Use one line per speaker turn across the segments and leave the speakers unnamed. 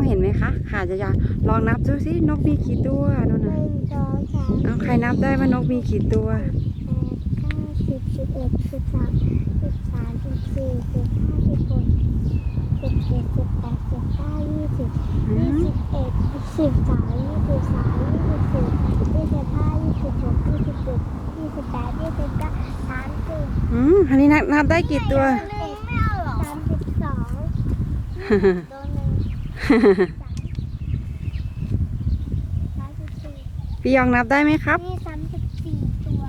องเห็นไหมคะขาจะยาวลองนับดูสินกมีกี่ตัวนู่น
ห
น่ะ
นึ่งสองสาม
เอาใครนับได้ว่านกมีกี่ตัว
แปดเก้าสิบสิบเอ็ดสิบสองสิบสามสิบสี่สิบห้าสิบหกสิบเจ็ดสิบแปดสิบเก้ายี่สิบ
อื
ยี่
ม
สิบเอ็ดยี่สิบสองยี่สิบสามยี่สิบสี่ยี่สิบห้ายี่สิบหกยี่สิบเจ็ดยี่สิบแปดยี่สิบเก้าสามสิบ
อืมอันนี้นับนับได้กี่ตัว
สามสิบสอง
พี่ยองนับได้ไหมครับ
นี่สามสิบสี่ตัว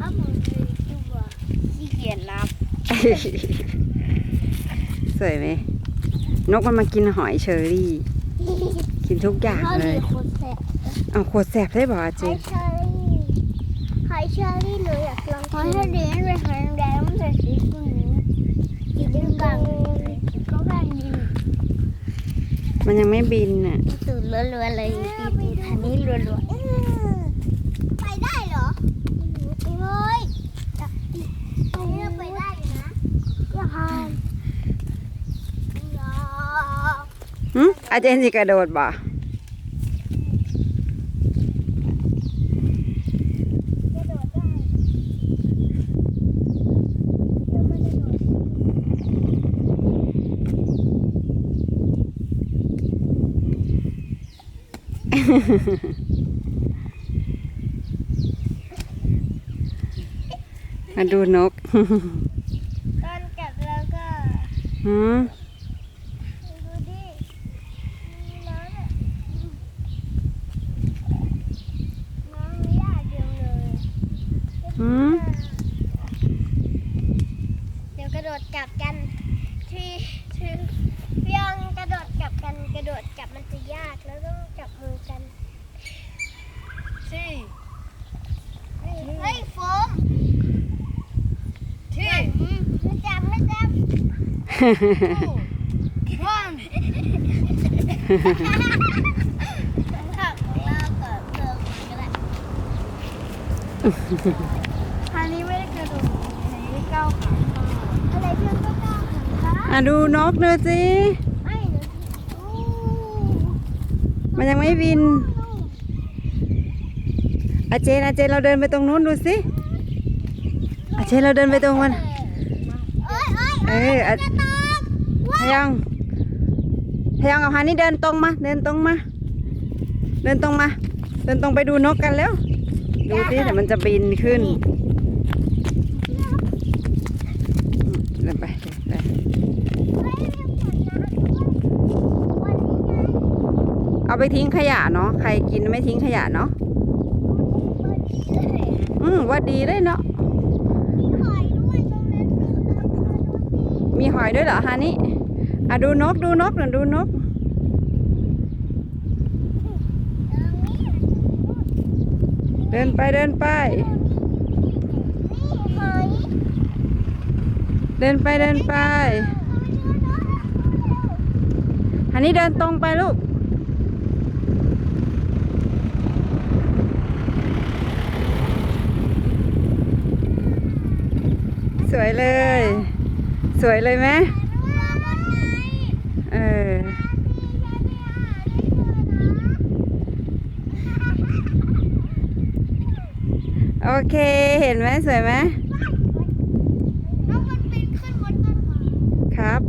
อ้าวหมดเลยตัวขี้เกียจนับ
สวยไหม นกมันมากินหอยเชอรี่ กินทุกอย่าง
เขา
เล
ดี
ย
คนแสบ
เอาขวดแสบได้บอกอา
ห
เจ
อย
น
เชอรี่หอยเชอรี่หนูอยากลองหอยเชอรี่เป็นหอยแดงมันจะสีตรงนี้สีแดงก็แค่นี้
มันยังไม่บินน่ะ
สูตรรัวๆเลยปีปีทันนี้รัวๆไปได้เหรอเฮ้ยอันนี้ไปได้อยู่นะก็ทำ
หืมอาเจนสิกระโดดบ่
กระโดดได้เดี๋ยวมันจะโดด
มาดูนก
ตอนกลับแล้วก็
หืม
ดูดิมีน้ำอะน้ำมีหญ้าเดียวเลย
หืม
เดี๋ยวกระโดดกลับกันที่ที่เพียงกระโดดกลับกันกระโดดกลับมันจะยากแล้วต้องจับมือกัน
ที่
เฮ้ยโฟม
ที่
ไม่จับไม่จับ
วัน
ขับเราเกิดเกิดก็ได้
อันนี้ไม่ได้กระโดดอันนี้ก้าวขา
อะไรเพื่อนก็ได้ค่ะ
อะดูนกดูสิ
ไม่หนูอู้
มันยังไม่บินอาเจนอาเจนเราเดินไปตรงนู้นดูสิอาเจนเราเดินไปตรงมัน
อ้ยเอ้ย
เอออา
จะตก
พยองพยองกับฮานี่เดินตรงมา เดินตรงมา เดินตรงมา เดินตรงไปดูนกกันแล้ว ดูสิเดี๋ยวมันจะบินขึ้นเดินไปเดินไป
เอา
ไปทิ้งขยะเนาะ ใครกินไม่ทิ้งขยะเนาะ
อื
อืมว่าดีเลยเนาะ
มีหอยด้วยตรงนั้น มี
หอยด้วยเหรอฮานี่อะดูนกดูนกหน่อยดูนก เดินไปเดินไป เดินไปเดินไปฮันนี่เดินตรงไปลูกสวยเลย สวยเลยไหมเออโอเค เห็นไหมสวยไหมครับ